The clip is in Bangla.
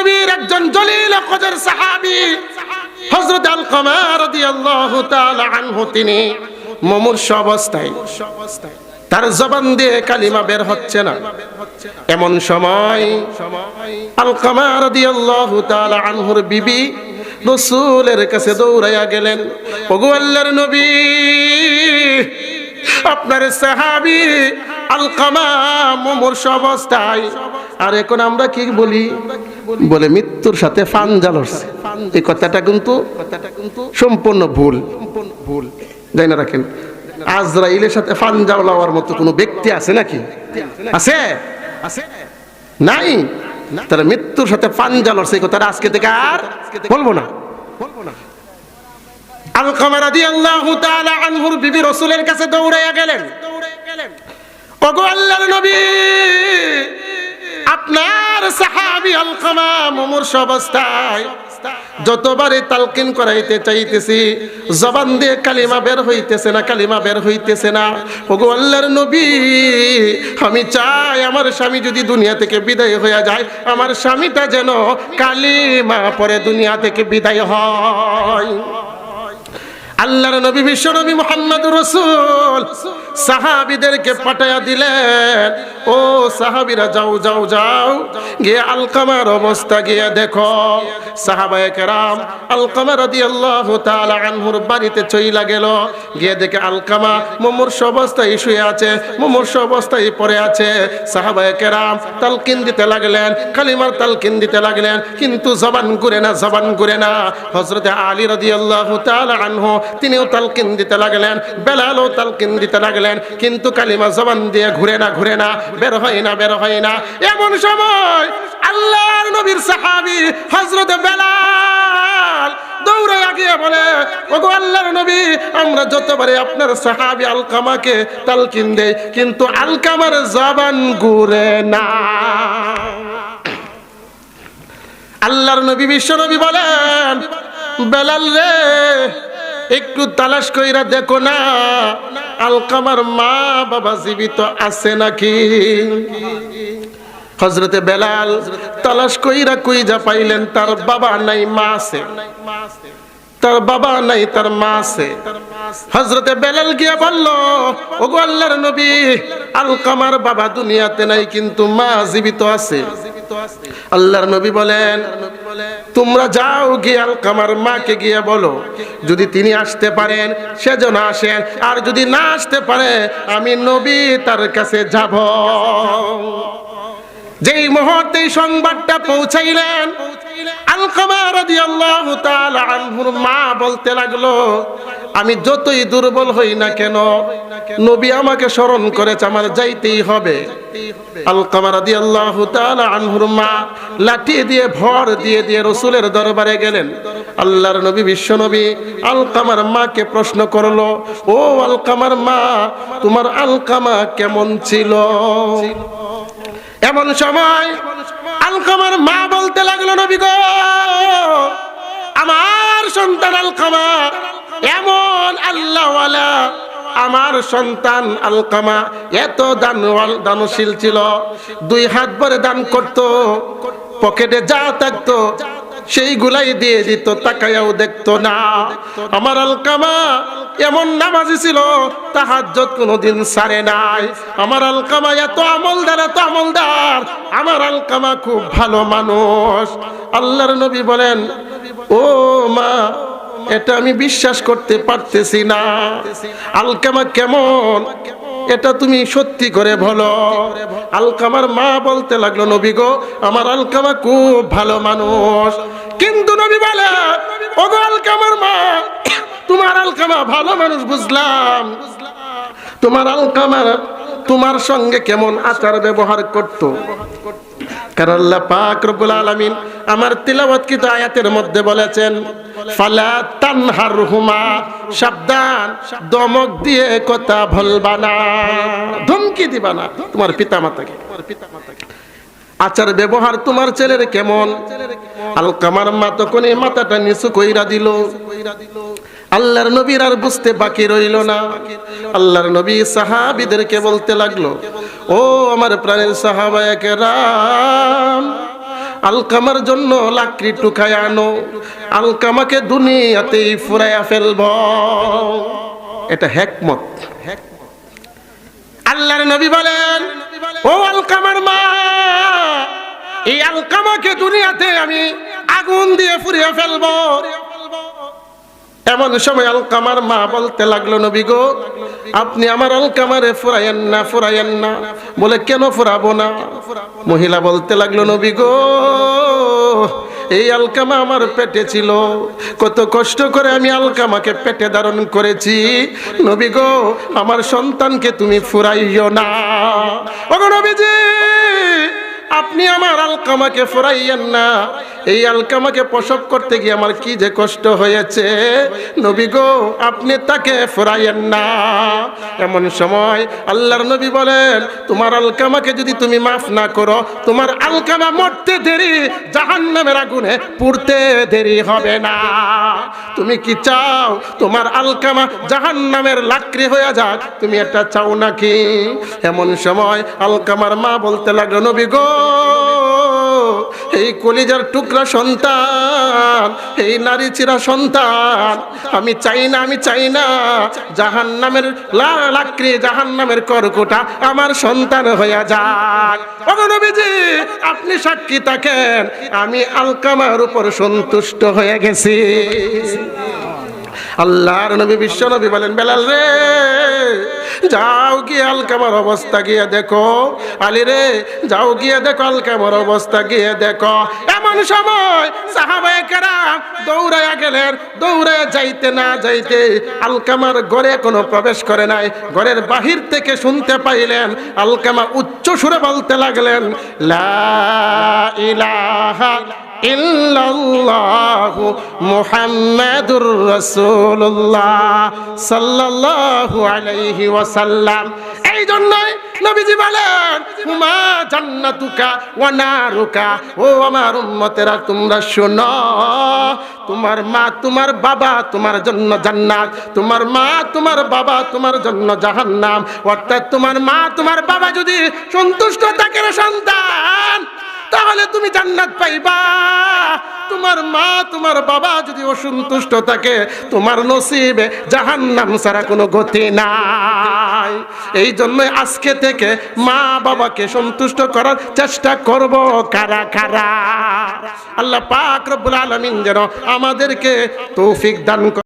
নবীর একজন জলিল কদর সাহাবী, হযরত আলকামা রাদিয়াল্লাহু তাআলা আনহু, তিনি মুমূর্ষ অবস্থায় তার জবান দিয়ে কালিমা বের হচ্ছে না। এমন সময় আলকামা রাদিয়াল্লাহু তাআলা আনহুর বিবি রসুলের কাছে দৌড়াইয়া গেলেন, ওগো আল্লাহর নবী, আপনার সাহাবি আলকামা মুমূর্ষ অবস্থায়, আর এখন আমরা কি বলি? বলে মৃত্যুর সাথে ফান জালরছে এই কথাটা কিন্তু সম্পূর্ণ ভুল। ভুল। যাই না রাখেন আজরাইলের সাথে ফান জালাওয়ার মতো কোনো ব্যক্তি আছে নাকি? আছে? আছে। নাই? তাহলে মৃত্যুর সাথে ফান জালরছে এই কথাটা আজকে থেকে আর বলব না। আলকামা রাদিয়াল্লাহু তাআলা আনহুর বিবি রাসূলের কাছে দৌড়াইয়া গেলেন। ওগো আল্লাহর নবী! সাহাবী আলকামা মুমূর্ষ অবস্থায় যতবারে তালকিন করাইতে চাইতেছি, জবান দিয়ে কালিমা বের হইতেছে না, কালিমা বের হইতেছে না। ওগো আল্লাহর নবী, আমি চাই আমার স্বামী যদি দুনিয়া থেকে বিদায় হয়ে যায়, আমার স্বামীটা যেন কালিমা পরে দুনিয়া থেকে বিদায় হয়। আল্লাহর নবী, বিশ্ব নবী মোহাম্মদ রসুল। সাহাবিদেরকে পাঠাইয়া দিলেন, ও সাহাবিরা, যাও যাও যাও। গিয়ে আলকামার অবস্থা গিয়ে দেখো, সাহাবায়ে কেরাম আলকামা রাদিয়াল্লাহু তাআলা আনহুর বাড়িতে চইলা গেল। গিয়ে দেখে আলকামা মুমূর্ষ অবস্থায় শুয়ে আছে, মুমূর্ষ অবস্থায় পড়ে আছে। সাহাবায়ে কেরাম তালকিন দিতে লাগলেন, কালিমার তালকিন দিতে লাগলেন, কিন্তু জবান ঘুরে না, জবান ঘুরে না। হযরতে আলী রাদিয়াল্লাহু তাআলা আনহু তিনিও তালকিন দিতে লাগলেন, বেলালও তালকিন দিতে লাগলেন কিন্তু কালিমা জবান দিয়ে ঘুরে না ঘুরে না, বের হয় না, বের হয় না। এমন সময় আল্লাহর নবীর সাহাবী হযরতে বেলাল আল্লাহর নবী, আমরা আল্লাহর নবী বিশ্ব নবী বলেন, বেলাল রে একটু তালাশ কইরা দেখো না আলকামার মা বাবা জীবিত আছে নাকি? হজরতে বেলাল তালাশ কইরা কইজা পাইলেন, তার বাবা নাই, মা আছে। তার বাবা নাই, তার মা আছে। হজরতে বেলাল গিয়া বলল, ওগো আল্লাহর নবী আলকামার বাবা দুনিয়াতে নাই, কিন্তু মা জীবিত আছে। আল্লাহর নবী বলেন, তোমরা যাও গিয়ে আলকামার মাকে গিয়ে বলো, যদি তিনি আসতে পারেন সেজন্য আসেন আর যদি না আসতে পারে, আমি নবী তার কাছে যাব। যেই মুহূর্তে সংবাদটা পৌঁছাইলেন মা বলতে লাগল, আমি যতই দুর্বল হই না কেন নবী আমাকে স্মরণ করেছে, আমার যাইতেই হবে। আলকামা রাদিয়াল্লাহু তাআলা আনহুর মা লাঠি দিয়ে ভর দিয়ে দিয়ে রসুলের দরবারে গেলেন। আল্লাহর নবী, বিশ্ব নবী আলকামার মাকে প্রশ্ন করল, ও আলকামার মা, তোমার আলকামা কেমন ছিল? এমন সময় আলকামার মা বলতে লাগল, নবী গো, আমার সন্তান আলকামা এমন আল্লাহওয়ালা আমার সন্তান আলকামা এত দানওয়াল দানশীল ছিল। দুই হাত ভরে দান করত, পকেটে যা থাকতো, সেইগুলাই দিয়ে দিত, তাকায়াও দেখতো না। আমার আলকামা এমন নামাজি ছিল তাহাজ্জত কোনোদিন সারে নাই। আমার আলকামা এত আমলদার এত আমলদার। আমার আলকামা খুব ভালো মানুষ। আল্লাহর নবী বলেন, ও মা এটা আমি বিশ্বাস করতে পারতেছি না। আলকামা কেমন? এটা তুমি সত্যি করে বলো। আলকামার মা বলতে লাগল, নবী গো, আমার আলকামা খুব ভালো মানুষ। কিন্তু নবী বলে ও গো আলকামার মা, তোমার আলকামা ভালো মানুষ বুঝলাম। তোমার আলকামা তোমার সঙ্গে কেমন আচার ব্যবহার করতো? আমার আয়াতের মধ্যে বলেছেন দমক দিয়ে কথা ধমকি দিবা না তোমার পিতামাতাকে। তোমার পিতামাতাকে আচার ব্যবহার তোমার ছেলের কেমন? আলকামার মা তখন এই মাথাটা নিচু কইরা দিল। আল্লাহর নবীর আর বুঝতে বাকি রইল না। আল্লাহর নবী সাহাবিদেরকে বলতে লাগল ও আমার প্রাণের সাহাবায়াকে রাম আলকামার জন্য লাকড়ি টুকায় আনো, আলকামাকে দুনিয়াতেই ফুরাইয়া ফেলব। এটা হেকমত। আল্লাহর নবী বলেন, ও আলকামার মা, এই আলকামাকে দুনিয়াতে আমি আগুন দিয়ে ফুরিয়ে ফেলব। এমন সময় আলকামার মা বলতে লাগল, নবী গো, আপনি আমার আলকামারে ফুরাইয়েন না ফুরাইয়েন না। বলে, কেন ফুরাবো না? মহিলা বলতে লাগল, নবী গো, এই আলকামা আমার পেটে ছিল। কত কষ্ট করে আমি আলকামাকে পেটে ধারণ করেছি। নবী গো, আমার সন্তানকে তুমি ফুরাইও না। ওগো নবীজি আপনি আমার আলকামাকে ফুরাইয়েন না। এই আলকামাকে প্রসব করতে গিয়ে আমার কি যে কষ্ট হয়েছে। নবী গো, আপনি তাকে ফুরাইয়েন না। এমন সময় আল্লাহর নবী বলেন, তোমার আলকামাকে যদি তুমি মাফ না করো, তোমার আলকামা মরতে দেরি, জাহান্নামের আগুনে পুড়তে দেরি হবে না। তুমি কি চাও তোমার আলকামা জাহান্নামের লাকড়ি হয়ে যাক? তুমি এটা চাও নাকি? এমন সময় আলকামার মা বলতে লাগল, নবী গো এই কলিজার টুকরা সন্তান, এই নারী চিরা সন্তান, আমি চাই না, আমি চাই না জাহান নামের লাকড়ি জাহান নামের করকোটা আমার সন্তান হইয়া যাক। ওগো নবীজি, আপনি সাক্ষী থাকেন, আমি আলকামার উপর সন্তুষ্ট হয়ে গেছি। আল্লাহর নবী, বিশ্ব নবী বলেন, বেলাল রে যাও গিয়ে আলকামার অবস্থা গিয়ে দেখো। আলী রে, যাও গিয়ে দেখো আলকামার অবস্থা গিয়ে দেখো। এমন সময় সাহাবায়ে কেরাম দৌড়াইয়া গেলেন। দৌড়াইয়া যাইতে না যাইতে আলকামার ঘরে কোনো প্রবেশ করে নাই। ঘরের বাহির থেকে শুনতে পাইলেন আলকামা উচ্চ সুরে বলতে লাগলেন, লা ইলাহা ইল্লাল্লাহু মুহাম্মাদুর রাসূলুল্লাহ সাল্লাল্লাহু আলাইহি ওয়াসাল্লাম। এই জন্যই নবীজি বলেন হুমা জান্নাতুকা ওয়া নারুকা। ও আমার উম্মতেরা, তোমরা শোনো, তোমার মা তোমার বাবা তোমার জন্য জান্নাত, তোমার মা তোমার বাবা তোমার জন্য জাহান্নাম। অর্থাৎ তোমার মা তোমার বাবা যদি সন্তুষ্ট থাকে সন্তান তাহলে তুমি জান্নাত পাইবা। তোমার মা, তোমার বাবা যদি অসন্তুষ্ট থাকে, তোমার নসিবে জাহান্নাম ছাড়া কোনো গতি নাই। এই জন্য আজকে থেকে মা বাবাকে সন্তুষ্ট করার চেষ্টা করব কারা কারা। আল্লাহ পাক রব্বুল আলামিন যেন আমাদেরকে তৌফিক দান